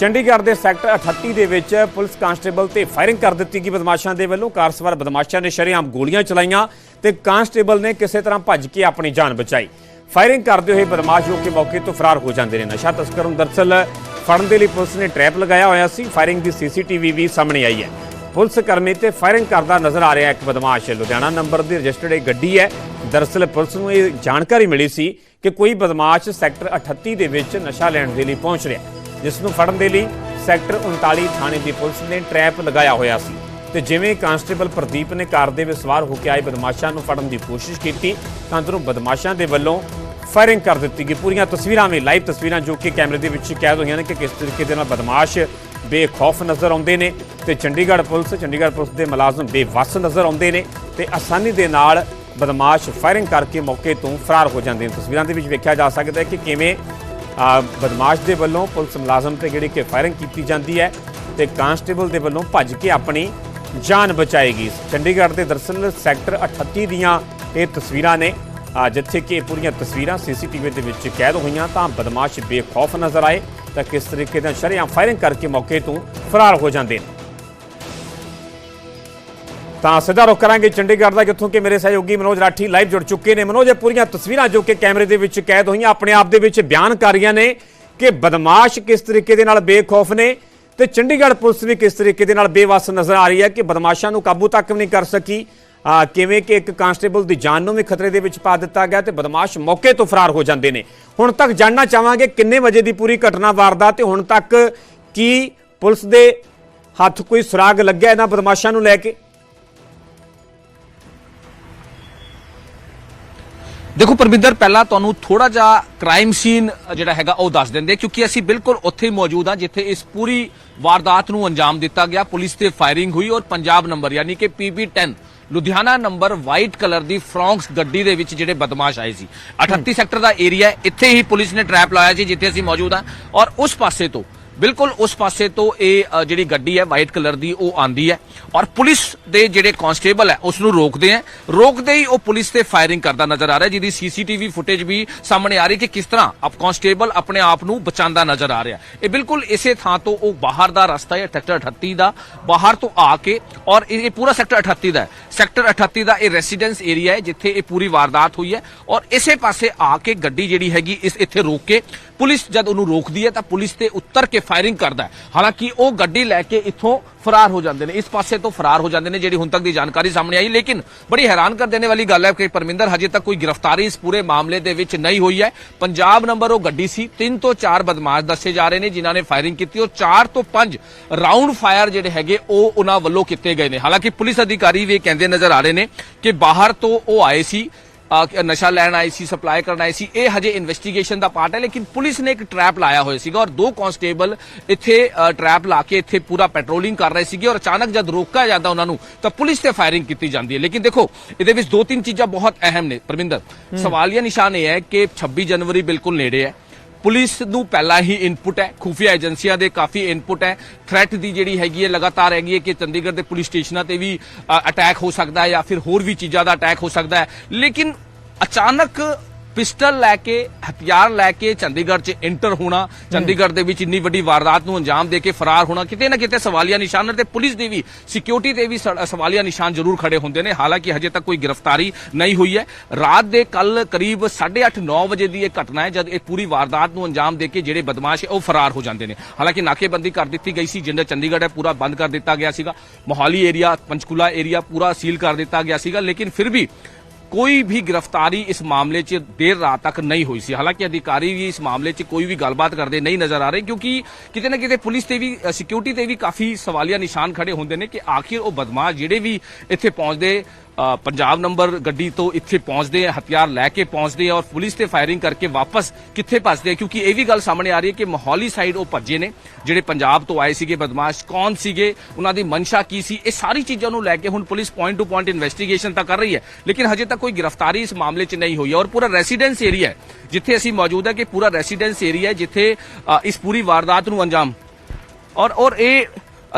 ਚੰਡੀਗੜ੍ਹ ਦੇ ਸੈਕਟਰ 38 ਦੇ ਵਿੱਚ ਪੁਲਿਸ ਕਾਂਸਟੇਬਲ ਤੇ ਫਾਇਰਿੰਗ ਕਰ ਦਿੱਤੀ ਗਈ ਬਦਮਾਸ਼ਾਂ ਦੇ ਵੱਲੋਂ। ਕਾਰ ਸਵਾਰ ਬਦਮਾਸ਼ਾਂ ਨੇ ਸ਼ਰੇਆਮ ਗੋਲੀਆਂ ਚਲਾਈਆਂ ਤੇ ਕਾਂਸਟੇਬਲ ਨੇ ਕਿਸੇ ਤਰ੍ਹਾਂ ਭੱਜ ਕੇ ਆਪਣੀ ਜਾਨ ਬਚਾਈ। ਫਾਇਰਿੰਗ ਕਰਦੇ ਹੋਏ ਬਦਮਾਸ਼ ਜੋ ਕਿ ਮੌਕੇ ਤੋਂ ਫਰਾਰ ਹੋ ਜਾਂਦੇ ਨੇ। ਨਸ਼ਾ ਤਸਕਰ ਨੂੰ ਦਰਸਲ ਫੜਨ ਦੇ ਲਈ ਪੁਲਿਸ ਨੇ ਟ੍ਰੈਪ ਲਗਾਇਆ ਹੋਇਆ ਸੀ। ਫਾਇਰਿੰਗ ਦੀ ਸੀਸੀਟੀਵੀ ਵੀ ਸਾਹਮਣੇ ਆਈ ਹੈ। ਪੁਲਿਸ ਕਰਮੀ ਤੇ ਫਾਇਰਿੰਗ ਕਰਦਾ ਨਜ਼ਰ ਆ ਰਿਹਾ ਇੱਕ ਬਦਮਾਸ਼। ਲੁਧਿਆਣਾ ਨੰਬਰ ਦੀ ਰਜਿਸਟਰਡ ਇਹ ਗੱਡੀ ਹੈ। ਦਰਅਸਲ ਪੁਲਿਸ ਨੂੰ ਇਹ ਜਾਣਕਾਰੀ ਮਿਲੀ ਸੀ ਕਿ ਕੋਈ ਬਦਮਾਸ਼ ਸੈਕਟਰ 38 ਦੇ ਵਿੱਚ ਨਸ਼ਾ ਲੈਣ ਦੇ ਲਈ ਪਹੁੰਚ ਰਿਹਾ ਜਿਸ ਨੂੰ ਫੜਨ ਦੇ ਲਈ ਸੈਕਟਰ 39 ਥਾਣੇ ਦੀ ਪੁਲਿਸ ਨੇ ਟ੍ਰੈਪ ਲਗਾਇਆ ਹੋਇਆ ਸੀ। ਤੇ ਜਿਵੇਂ ਕਾਂਸਟੇਬਲ ਪ੍ਰਦੀਪ ਨੇ ਕਾਰ ਦੇ ਵਿੱਚ ਸਵਾਰ ਹੋ ਕੇ ਆਏ ਬਦਮਾਸ਼ਾਂ ਨੂੰ ਫੜਨ ਦੀ ਕੋਸ਼ਿਸ਼ ਕੀਤੀ, ਤਾਂ ਅੰਦਰੋਂ ਬਦਮਾਸ਼ਾਂ ਦੇ ਵੱਲੋਂ ਫਾਇਰਿੰਗ ਕਰ ਦਿੱਤੀ ਗਈ। ਪੂਰੀਆਂ ਤਸਵੀਰਾਂ ਵੀ, ਲਾਈਵ ਤਸਵੀਰਾਂ ਜੋ ਕਿ ਕੈਮਰੇ ਦੇ ਵਿੱਚ ਕੈਦ ਹੋਈਆਂ ਨੇ ਕਿ ਕਿਸ ਤਰੀਕੇ ਦੇ ਨਾਲ ਬਦਮਾਸ਼ ਬੇਖੌਫ ਨਜ਼ਰ ਆਉਂਦੇ ਨੇ ਤੇ ਚੰਡੀਗੜ੍ਹ ਪੁਲਿਸ ਚੰਡੀਗੜ੍ਹ ਪੁਲਿਸ ਦੇ ਮੁਲਾਜ਼ਮ ਬੇਵੱਸ ਨਜ਼ਰ ਆਉਂਦੇ ਨੇ ਤੇ ਆਸਾਨੀ ਦੇ ਨਾਲ ਬਦਮਾਸ਼ ਫਾਇਰਿੰਗ ਕਰਕੇ ਮੌਕੇ ਤੋਂ ਫਰਾਰ ਹੋ ਜਾਂਦੇ ਨੇ। ਤਸਵੀਰਾਂ ਦੇ ਵਿੱਚ ਵੇਖਿਆ ਜਾ ਸਕਦਾ ਹੈ ਕਿ ਕਿਵੇਂ ਬਦਮਾਸ਼ ਦੇ ਵੱਲੋਂ ਪੁਲਿਸ ਮੁਲਾਜ਼ਮ ਤੇ ਜਿਹੜੀ ਕਿ ਫਾਇਰਿੰਗ ਕੀਤੀ ਜਾਂਦੀ ਹੈ ਤੇ ਕਾਂਸਟੇਬਲ ਦੇ ਵੱਲੋਂ ਭੱਜ ਕੇ ਆਪਣੀ ਜਾਨ ਬਚਾਏਗੀ। ਚੰਡੀਗੜ੍ਹ ਦੇ ਦਰਸਲ ਸੈਕਟਰ 38 ਦੀਆਂ ਇਹ ਤਸਵੀਰਾਂ ਨੇ। ਜਿੱਥੇ ਕਿ ਇਹ ਪੂਰੀਆਂ ਤਸਵੀਰਾਂ ਸੀਸੀਟੀਵੀ ਦੇ ਵਿੱਚ ਕੈਦ ਹੋਈਆਂ ਤਾਂ ਬਦਮਾਸ਼ ਬੇਖੌਫ ਨਜ਼ਰ ਆਏ ਤਾਂ ਕਿਸ ਤਰੀਕੇ ਨਾਲ ਸ਼ਰੇਆਮ ਫਾਇਰਿੰਗ ਕਰਕੇ ਮੌਕੇ ਤੋਂ ਫਰਾਰ ਹੋ ਜਾਂਦੇ ਨੇ। ਤਾਂ ਸਿੱਧਾ ਰੁਕ ਕਰਾਂਗੇ ਚੰਡੀਗੜ੍ਹ ਦਾ, ਜਿੱਥੋਂ ਕਿ ਮੇਰੇ ਸਹਿਯੋਗੀ ਮਨੋਜ ਰਾਠੀ ਲਾਈਵ ਜੁੜ ਚੁੱਕੇ ਨੇ। ਮਨੋਜ, ਇਹ ਪੂਰੀਆਂ ਤਸਵੀਰਾਂ ਜੋ ਕਿ ਕੈਮਰੇ ਦੇ ਵਿੱਚ ਕੈਦ ਹੋਈਆਂ, ਆਪਣੇ ਆਪ ਦੇ ਵਿੱਚ ਬਿਆਨ ਕਰ ਰਹੀਆਂ ਨੇ ਕਿ ਬਦਮਾਸ਼ ਕਿਸ ਤਰੀਕੇ ਦੇ ਨਾਲ ਬੇਖੌਫ ਨੇ ਤੇ ਚੰਡੀਗੜ੍ਹ ਪੁਲਿਸ ਵੀ ਕਿਸ ਤਰੀਕੇ ਦੇ ਨਾਲ ਬੇਵਸ ਨਜ਼ਰ ਆ ਰਹੀ ਹੈ ਕਿ ਬਦਮਾਸ਼ਾਂ ਨੂੰ ਕਾਬੂ ਤੱਕ ਵੀ ਨਹੀਂ ਕਰ ਸਕੀ। ਕਿਵੇਂ ਕਿ ਇੱਕ ਕਾਂਸਟੇਬਲ ਦੀ ਜਾਨ ਨੂੰ ਵੀ ਖਤਰੇ ਦੇ ਵਿੱਚ ਪਾ ਦਿੱਤਾ ਗਿਆ ਤੇ ਬਦਮਾਸ਼ ਮੌਕੇ ਤੋਂ ਫਰਾਰ ਹੋ ਜਾਂਦੇ ਨੇ। ਹੁਣ ਤੱਕ ਜਾਣਨਾ ਚਾਹਾਂਗੇ ਕਿੰਨੇ ਵਜੇ ਦੀ ਪੂਰੀ ਘਟਨਾ ਵਾਰਦਾਤ ਤੇ ਹੁਣ ਤੱਕ ਕੀ ਪੁਲਿਸ ਦੇ ਹੱਥ ਕੋਈ ਸੁਰਾਗ ਲੱਗਿਆ ਇਹਨਾਂ ਬਦਮਾਸ਼ਾਂ ਨੂੰ ਲੈ ਕੇ? ਦੇਖੋ ਪਰਮਿੰਦਰ, ਪਹਿਲਾਂ ਤੁਹਾਨੂੰ ਥੋੜਾ ਜਿਹਾ ਕ੍ਰਾਈਮ ਸੀਨ ਜਿਹੜਾ ਹੈਗਾ, ਉਹ ਦੱਸ ਦਿੰਦੇ ਕਿਉਂਕਿ ਅਸੀਂ ਬਿਲਕੁਲ ਉੱਥੇ ਮੌਜੂਦ ਹਾਂ, ਜਿੱਥੇ ਇਸ ਪੂਰੀ ਵਾਰਦਾਤ ਨੂੰ ਅੰਜਾਮ ਦਿੱਤਾ ਗਿਆ। ਪੁਲਿਸ ਤੇ ਫਾਇਰਿੰਗ ਹੋਈ ਔਰ ਪੰਜਾਬ ਨੰਬਰ ਯਾਨੀ ਕਿ PB10 Ludhiana number white colour ਦੀ ਫਰੌਂਕਸ ਗੱਡੀ ਦੇ ਵਿੱਚ ਜਿਹੜੇ ਬਦਮਾਸ਼ ਆਏ ਸੀ। 38 ਸੈਕਟਰ ਦਾ ਏਰੀਆ ਇੱਥੇ ਹੀ ਪੁਲਿਸ ਨੇ ਟ੍ਰੈਪ ਲਾਇਆ ਸੀ, ਜਿੱਥੇ ਅਸੀਂ ਮੌਜੂਦ ਹਾਂ। ਔਰ ਉਸ ਪਾਸੇ ਤੋਂ ਬਿਲਕੁਲ ਉਸ ਪਾਸੇ ਤੋਂ ਇਹ ਜਿਹੜੀ ਗੱਡੀ ਹੈ ਵਾਈਟ ਕਲਰ ਦੀ, ਉਹ ਆਂਦੀ ਹੈ। ਔਰ ਪੁਲਿਸ ਦੇ ਜਿਹੜੇ ਕਾਂਸਟੇਬਲ ਹੈ, ਉਸ ਨੂੰ ਰੋਕਦੇ ਹੈ। ਰੋਕਦੇ ਹੀ ਉਹ ਪੁਲਿਸ ਤੇ ਫਾਇਰਿੰਗ ਕਰਦਾ ਨਜ਼ਰ ਆ ਰਿਹਾ ਜਿਹਦੀ ਸੀਸੀਟੀਵੀ ਫੁਟੇਜ ਵੀ ਸਾਹਮਣੇ ਆ ਰਹੀ ਕਿ ਕਿਸ ਤਰ੍ਹਾਂ ਅਪ ਕਾਂਸਟੇਬਲ ਆਪਣੇ ਆਪ ਨੂੰ ਬਚਾਉਂਦਾ ਨਜ਼ਰ ਆ ਰਿਹਾ ਇਹ ਬਿਲਕੁਲ ਇਸੇ ਥਾਂ ਤੋਂ ਉਹ ਬਾਹਰ ਦਾ ਰਸਤਾ ਹੈ ਸੈਕਟਰ 38 ਦਾ, ਬਾਹਰ ਤੋਂ ਆ ਕੇ ਔਰ ਇਹ ਇਹ ਪੂਰਾ ਸੈਕਟਰ 38 ਦਾ ਸੈਕਟਰ 38 ਦਾ ਇਹ ਰੈਜ਼ੀਡੈਂਸ ਏਰੀਆ ਹੈ, ਜਿੱਥੇ ਇਹ ਪੂਰੀ ਵਾਰਦਾਤ ਹੋਈ ਹੈ। ਔਰ ਇਸੇ ਪਾਸੇ ਆ ਕੇ ਗੱਡੀ ਜਿਹੜੀ ਹੈਗੀ, ਇਸ ਇੱਥੇ ਰੋਕ ਕੇ ਪੁਲਿਸ ਜਦ ਉਹਨੂੰ ਰੋਕਦੀ ਹੈ, ਤਾਂ ਪੁਲਿਸ ਤੇ ਉੱਤਰ ਕੇ ਫਾਇਰਿੰਗ ਕਰਦਾ ਹਾਲਾਂਕਿ ਉਹ ਗੱਡੀ ਲੈ ਕੇ ਇੱਥੋਂ ਫਰਾਰ ਹੋ ਜਾਂਦੇ ਨੇ। ਇਸ ਪਾਸੇ ਤੋਂ ਫਰਾਰ ਹੋ ਜਾਂਦੇ ਨੇ ਜਿਹੜੀ ਹੁਣ ਤੱਕ ਦੀ ਜਾਣਕਾਰੀ ਸਾਹਮਣੇ ਆਈ। ਲੇਕਿਨ ਬੜੀ ਹੈਰਾਨ ਕਰ ਦੇਣੇ ਵਾਲੀ ਗੱਲ ਹੈ ਕਿ ਪਰਮਿੰਦਰ, ਹਜੇ ਤੱਕ ਕੋਈ ਗ੍ਰਿਫਤਾਰੀ ਇਸ ਪੂਰੇ ਮਾਮਲੇ ਦੇ ਵਿੱਚ ਨਹੀਂ ਹੋਈ ਹੈ। ਪੰਜਾਬ ਨੰਬਰ ਉਹ ਗੱਡੀ ਸੀ। 3 ਤੋਂ 4 ਬਦਮਾਸ਼ ਦੱਸੇ ਜਾ ਰਹੇ ਨੇ, ਜਿਨ੍ਹਾਂ ਨੇ ਫਾਇਰਿੰਗ ਕੀਤੀ। ਉਹ 4 ਤੋਂ 5 ਰਾਉਂਡ ਫਾਇਰ ਜਿਹੜੇ ਹੈਗੇ, ਉਹ ਉਹਨਾਂ ਵੱਲੋਂ ਕੀਤੇ ਗਏ ਨੇ। ਹਾਲਾਂਕਿ ਪੁਲਿਸ ਅਧਿਕਾਰੀ ਵੀ ਇਹ ਕਹਿੰਦੇ ਨਜ਼ਰ ਆ ਰਹੇ ਨੇ ਕਿ ਬਾਹਰ ਤੋਂ ਉਹ ਆਏ ਸੀ। ਨਸ਼ਾ ਲੈਣ ਆਈ ਸੀ ਸਪਲਾਈ ਕਰਨ ਆਈ ਸੀ ਇਹ ਹਜੇ ਇਨਵੈਸਟੀਗੇਸ਼ਨ ਦਾ ਪਾਰਟ ਹੈ ਲੇਕਿਨ ਪੁਲਿਸ ਨੇ ਇੱਕ ਟਰੈਪ ਲਾਇਆ ਹੋਇਆ ਸੀਗਾ ਔਰ ਦੋ ਕਾਂਸਟੇਬਲ ਇੱਥੇ ਟਰੈਪ ਲਾ ਕੇ ਇੱਥੇ ਪੂਰਾ ਪੈਟਰੋਲਿੰਗ ਕਰ ਰਹੇ ਸੀਗੇ ਔਰ ਅਚਾਨਕ ਜਦ ਰੋਕਿਆ ਜਾਂਦਾ ਉਹਨਾਂ ਨੂੰ ਤਾਂ ਪੁਲਿਸ ਤੇ ਫਾਇਰਿੰਗ ਕੀਤੀ ਜਾਂਦੀ ਹੈ। ਲੇਕਿਨ ਦੇਖੋ ਇਹਦੇ ਵਿੱਚ ਦੋ ਤਿੰਨ ਚੀਜ਼ਾਂ ਬਹੁਤ ਅਹਿਮ ਨੇ। ਪਰਮਿੰਦਰ ਸਵਾਲੀਆ ਨਿਸ਼ਾਨ ਇਹ ਹੈ ਕਿ 26 ਜਨਵਰੀ ਬਿਲਕੁਲ ਨੇੜੇ ਹੈ। ਪੁਲਿਸ ਨੂੰ ਪਹਿਲਾਂ ਹੀ ਇਨਪੁਟ ਹੈ। ਖੂਫੀਆ ਏਜੰਸੀਆਂ ਦੇ ਕਾਫੀ ਇਨਪੁਟ ਹੈ। ਥ੍ਰੈਟ ਦੀ ਜਿਹੜੀ ਹੈਗੀ ਹੈ, ਲਗਾਤਾਰ ਹੈਗੀ ਹੈ ਕਿ ਚੰਡੀਗੜ੍ਹ ਦੇ ਪੁਲਿਸ ਸਟੇਸ਼ਨਾਂ ਤੇ ਵੀ ਅਟੈਕ ਹੋ ਸਕਦਾ ਹੈ ਜਾਂ ਫਿਰ ਹੋਰ ਵੀ ਚੀਜ਼ਾਂ ਦਾ ਅਟੈਕ ਹੋ ਸਕਦਾ ਹੈ। ਲੇਕਿਨ ਅਚਾਨਕ ਪਿਸਟਲ ਲੈ ਕੇ, ਹਥਿਆਰ ਲੈ ਕੇ ਚੰਡੀਗੜ੍ਹ 'ਚ ਐਂਟਰ ਹੋਣਾ, ਚੰਡੀਗੜ੍ਹ ਦੇ ਵਿੱਚ ਇੰਨੀ ਵੱਡੀ ਵਾਰਦਾਤ ਨੂੰ ਅੰਜਾਮ ਦੇ ਕੇ ਫਰਾਰ ਹੋਣਾ, ਕਿਤੇ ਨਾ ਕਿਤੇ ਸਵਾਲੀਆ ਨਿਸ਼ਾਨ ਤੇ ਪੁਲਿਸ ਦੀ ਵੀ ਸਿਕਿਉਰਿਟੀ ਤੇ ਵੀ ਸ- ਸਵਾਲੀਆ ਨਿਸ਼ਾਨ ਜ਼ਰੂਰ ਖੜੇ ਹੁੰਦੇ ਨੇ। ਹਾਲਾਂਕਿ ਹਜੇ ਤੱਕ ਕੋਈ ਗ੍ਰਿਫਤਾਰੀ ਨਹੀਂ ਹੋਈ ਹੈ। ਰਾਤ ਦੇ ਕੱਲ ਕਰੀਬ 8:30 9 ਵਜੇ ਦੀ ਇਹ ਘਟਨਾ ਹੈ, ਜਦ ਇਹ ਪੂਰੀ ਵਾਰਦਾਤ ਨੂੰ ਅੰਜਾਮ ਦੇ ਕੇ ਜਿਹੜੇ ਬਦਮਾਸ਼ ਹੈ, ਉਹ ਫਰਾਰ ਹੋ ਜਾਂਦੇ ਨੇ। ਹਾਲਾਂਕਿ ਨਾਕੇਬੰਦੀ ਕਰ ਦਿੱਤੀ ਗਈ ਸੀ, ਜਿੰਨਾ ਚੰਡੀਗੜ੍ਹ ਹੈ, ਪੂਰਾ ਬੰਦ ਕਰ ਦਿੱਤਾ ਗਿਆ ਸੀਗਾ। ਮੋਹਾਲੀ ਏਰੀਆ ਪੰਚਕੂਲਾ ਏਰੀਆ ਪੂਰਾ ਸੀਲ ਕਰ ਦਿੱਤਾ ਗਿਆ ਸੀਗਾ, ਲੇਕਿਨ ਫਿਰ ਵੀ ਕੋਈ ਵੀ ਗ੍ਰਿਫਤਾਰੀ ਇਸ ਮਾਮਲੇ 'ਚ ਦੇਰ ਰਾਤ ਤੱਕ ਨਹੀਂ ਹੋਈ ਸੀ। ਹਾਲਾਂਕਿ ਅਧਿਕਾਰੀ ਵੀ ਇਸ ਮਾਮਲੇ 'ਚ ਕੋਈ ਵੀ ਗੱਲਬਾਤ ਕਰਦੇ ਨਹੀਂ ਨਜ਼ਰ ਆ ਰਹੇ, ਕਿਉਂਕਿ ਕਿਤੇ ਨਾ ਕਿਤੇ ਪੁਲਿਸ ਤੇ ਵੀ ਸਿਕਿਉਰਿਟੀ ਤੇ ਵੀ ਕਾਫੀ ਸਵਾਲੀਆ ਨਿਸ਼ਾਨ ਖੜੇ ਹੁੰਦੇ ਨੇ ਕਿ ਆਖਿਰ ਉਹ ਬਦਮਾਸ਼ ਜਿਹੜੇ ਵੀ ਇੱਥੇ ਪਹੁੰਚਦੇ ਪੰਜਾਬ ਨੰਬਰ ਗੱਡੀ ਤੋਂ ਇੱਥੇ ਪਹੁੰਚਦੇ ਆ, ਹਥਿਆਰ ਲੈ ਕੇ ਪਹੁੰਚਦੇ ਆ ਔਰ ਪੁਲਿਸ ਤੇ ਫਾਇਰਿੰਗ ਕਰਕੇ ਵਾਪਸ ਕਿੱਥੇ ਭੱਜਦੇ ਆ? ਕਿਉਂਕਿ ਇਹ ਵੀ ਗੱਲ ਸਾਹਮਣੇ ਆ ਰਹੀ ਹੈ ਕਿ ਮੋਹਾਲੀ ਸਾਈਡ ਉਹ ਭੱਜੇ ਨੇ, ਜਿਹੜੇ ਪੰਜਾਬ ਤੋਂ ਆਏ ਸੀਗੇ ਬਦਮਾਸ਼, ਕੌਣ ਸੀਗੇ? ਉਹਨਾਂ ਦੀ ਮਨਸ਼ਾ ਕੀ ਸੀ? ਇਹ ਸਾਰੀ ਚੀਜ਼ਾਂ ਨੂੰ ਲੈ ਕੇ ਹੁਣ police point to point investigation ਤਾਂ ਕਰ ਰਹੀ ਹੈ, ਲੇਕਿਨ ਹਜੇ ਤੱਕ ਕੋਈ ਗ੍ਰਿਫਤਾਰੀ ਇਸ ਮਾਮਲੇ 'ਚ ਨਹੀਂ ਹੋਈ ਔਰ ਪੂਰਾ ਰੈਜ਼ੀਡੈਂਸ ਏਰੀਆ ਹੈ, ਜਿੱਥੇ ਅਸੀਂ ਮੌਜੂਦ ਹੈ ਕਿ ਪੂਰਾ ਰੈਜ਼ੀਡੈਂਸ ਏਰੀਆ ਹੈ, ਜਿੱਥੇ ਇਸ ਪੂਰੀ ਵਾਰਦਾਤ ਨੂੰ ਅੰਜਾਮ। ਔਰ ਔਰ ਇਹ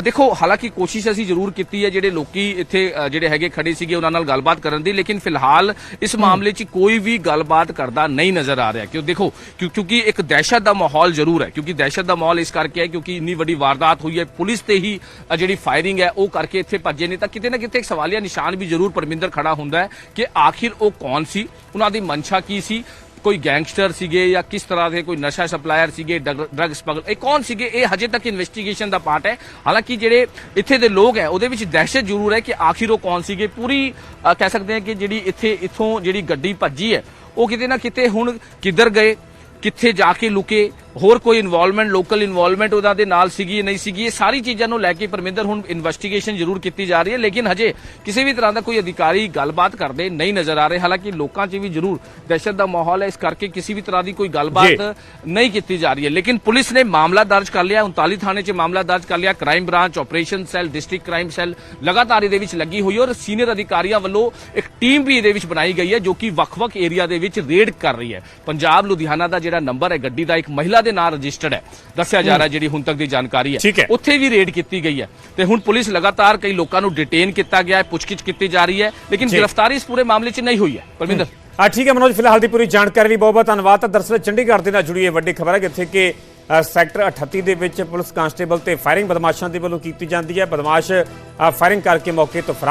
ਦੇਖੋ ਹਾਲਾਂਕਿ ਕੋਸ਼ਿਸ਼ ਅਸੀਂ ਜ਼ਰੂਰ ਕੀਤੀ ਹੈ ਜਿਹੜੇ ਲੋਕੀ ਇੱਥੇ ਜਿਹੜੇ ਹੈਗੇ ਖੜੇ ਸੀਗੇ ਉਹਨਾਂ ਨਾਲ ਗੱਲਬਾਤ ਕਰਨ ਦੀ ਲੇਕਿਨ ਫਿਲਹਾਲ ਇਸ ਮਾਮਲੇ 'ਚ ਕੋਈ ਵੀ ਗੱਲਬਾਤ ਕਰਦਾ ਨਹੀਂ ਨਜ਼ਰ ਆ ਰਿਹਾ। ਕਿਉਂ ਦੇਖੋ ਕਿਉਂ- ਕਿਉਂਕਿ ਇੱਕ ਦਹਿਸ਼ਤ ਦਾ ਮਾਹੌਲ ਜ਼ਰੂਰ ਹੈ ਕਿਉਂਕਿ ਦਹਿਸ਼ਤ ਦਾ ਮਾਹੌਲ ਇਸ ਕਰਕੇ ਹੈ ਕਿਉਂਕਿ ਇੰਨੀ ਵੱਡੀ ਵਾਰਦਾਤ ਹੋਈ ਹੈ ਪੁਲਿਸ ਤੇ ਹੀ ਜਿਹੜੀ ਫਾਇਰਿੰਗ ਹੈ ਉਹ ਕਰਕੇ ਇੱਥੇ ਭੱਜੇ ਨੇ। ਤਾਂ ਕਿਤੇ ਨਾ ਕਿਤੇ ਇੱਕ ਸਵਾਲੀਆ ਨਿਸ਼ਾਨ ਵੀ ਜ਼ਰੂਰ ਪਰਮਿੰਦਰ ਖੜਾ ਹੁੰਦਾ ਹੈ ਕਿ ਆਖਿਰ ਉਹ ਕੌਣ ਸੀ? ਉਹਨਾਂ ਦੀ ਮਨਸ਼ਾ ਕੀ ਸੀ? ਕੋਈ ਗੈਂਗਸਟਰ ਸੀਗੇ ਜਾਂ ਕਿਸ ਤਰ੍ਹਾਂ ਦੇ ਕੋਈ ਨਸ਼ਾ ਸਪਲਾਇਰ ਸੀਗੇ ਡਰੱਗ ਸਮਗਲ ਇਹ ਕੌਣ ਸੀਗੇ? ਇਹ ਹਜੇ ਤੱਕ ਇਨਵੈਸਟੀਗੇਸ਼ਨ ਦਾ ਪਾਰਟ ਹੈ। ਹਾਲਾਂਕਿ ਜਿਹੜੇ ਇੱਥੇ ਦੇ ਲੋਕ ਹੈ, ਉਹਦੇ ਵਿੱਚ ਦਹਿਸ਼ਤ ਜ਼ਰੂਰ ਹੈ ਕਿ ਆਖਿਰ ਉਹ ਕੌਣ ਸੀਗੇ? ਪੂਰੀ ਕਹਿ ਸਕਦੇ ਹਾਂ ਕਿ ਜਿਹੜੀ ਇੱਥੇ, ਇੱਥੋਂ ਜਿਹੜੀ ਗੱਡੀ ਭੱਜੀ ਹੈ, ਉਹ ਕਿਤੇ ਨਾ ਕਿਤੇ ਹੁਣ ਕਿੱਧਰ ਗਏ, ਕਿੱਥੇ ਜਾ ਕੇ ਲੁਕੇ ਹੋਰ ਕੋਈ ਇਨਵੋਲਵਮੈਂਟ ਲੋਕਲ ਇਨਵੋਲਵਮੈਂਟ ਉਹਦਾ ਦੇ ਨਾਲ ਸੀਗੀ ਨਹੀਂ ਸੀਗੀ ਇਹ ਸਾਰੀ ਚੀਜ਼ਾਂ ਨੂੰ ਲੈ ਕੇ ਪਰਮਿੰਦਰ ਹੁਣ ਇਨਵੈਸਟੀਗੇਸ਼ਨ ਜ਼ਰੂਰ ਕੀਤੀ ਜਾ ਰਹੀ ਹੈ ਲੇਕਿਨ ਹਜੇ ਕਿਸੇ ਵੀ ਤਰ੍ਹਾਂ ਦਾ ਕੋਈ ਅਧਿਕਾਰੀ ਗੱਲਬਾਤ ਕਰਦੇ ਨਹੀਂ ਨਜ਼ਰ ਆ ਰਹੇ। ਹਾਲਾਂਕਿ ਲੋਕਾਂ 'ਚ ਵੀ ਜ਼ਰੂਰ ਦਹਿਸ਼ਤ ਦਾ ਮਾਹੌਲ ਹੈ ਇਸ ਕਰਕੇ ਕਿਸੇ ਵੀ ਤਰ੍ਹਾਂ ਦੀ ਕੋਈ ਗੱਲਬਾਤ ਨਹੀਂ ਕੀਤੀ ਜਾ ਰਹੀ ਹੈ। ਲੇਕਿਨ ਪੁਲਿਸ ਨੇ ਮਾਮਲਾ ਦਰਜ ਕਰ ਲਿਆ 39 ਥਾਣੇ 'ਚ ਮਾਮਲਾ ਦਰਜ ਕਰ ਲਿਆ crime branch operation cell district crime cell ਲਗਾਤਾਰ ਇਹਦੇ ਵਿੱਚ ਲੱਗੀ ਹੋਈ ਔਰ ਸੀਨੀਅਰ ਅਧਿਕਾਰੀਆਂ ਵੱਲੋਂ ਇੱਕ ਟੀਮ ਵੀ ਇਹਦੇ ਵਿੱਚ ਬਣਾਈ ਗਈ ਹੈ ਜੋ ਕਿ ਵੱਖ-ਵੱਖ ਏਰੀਆ ਦੇ ਵਿੱਚ ਰੇਡ ਕਰ ਰਹੀ ਹੈ। ਪੰਜਾਬ ਲੁਧਿਆਣਾ ਦਾ ਜਿਹੜਾ ਨੰਬਰ ਹੈ ਗੱਡੀ ਦਾ ਇੱਕ ਮਹਿਲਾ ਦੇ ਨਾਂ ਰਜਿਸਟਰਡ ਹੈ। ਦੱਸਿਆ ਜਾ ਰਿਹਾ ਜਿਹੜੀ ਹੁਣ ਤੱਕ ਦੀ ਜਾਣਕਾਰੀ ਹੈ। ਉੱਥੇ ਵੀ ਰੇਡ ਕੀਤੀ ਗਈ ਹੈ। ਤੇ ਹੁਣ ਪੁਲਿਸ ਲਗਾਤਾਰ ਕਈ ਲੋਕਾਂ ਨੂੰ ਡਿਟੇਨ ਕੀਤਾ ਗਿਆ ਹੈ ਪੁੱਛਗਿੱਛ ਕੀਤੀ ਜਾ ਰਹੀ ਹੈ ਲੇਕਿਨ। ਗ੍ਰਿਫਤਾਰੀ ਇਸ ਪੂਰੇ ਮਾਮਲੇ 'ਚ ਨਹੀਂ ਹੋਈ ਹੈ। ਪਰਮਿੰਦਰ। ਆ ਠੀਕ ਹੈ ਮਨੋਜ ਫਿਲਹਾਲ ਦੀ ਪੂਰੀ ਜਾਣਕਾਰੀ ਲਈ ਬਹੁਤ ਬਹੁਤ ਧੰਨਵਾਦ। ਤਾਂ ਦਰਅਸਲ ਚੰਡੀਗੜ੍ਹ ਦੇ ਨਾਲ ਜੁੜੀ ਇਹ ਵੱਡੀ ਖਬਰ ਹੈ ਜਿੱਥੇ ਕਿ ਸੈਕਟਰ 38 ਦੇ ਵਿੱਚ ਪੁਲਿਸ ਕਾਂਸਟੇਬਲ ਤੇ ਫਾਇਰਿੰਗ ਬਦਮਾਸ਼ਾਂ ਦੇ ਵੱਲੋਂ ਕੀਤੀ ਜਾਂਦੀ ਹੈ। ਬਦਮਾਸ਼ ਫਾਇਰਿੰਗ ਕਰਕੇ ਮੌਕੇ ਤੋਂ ਫਰਾਰ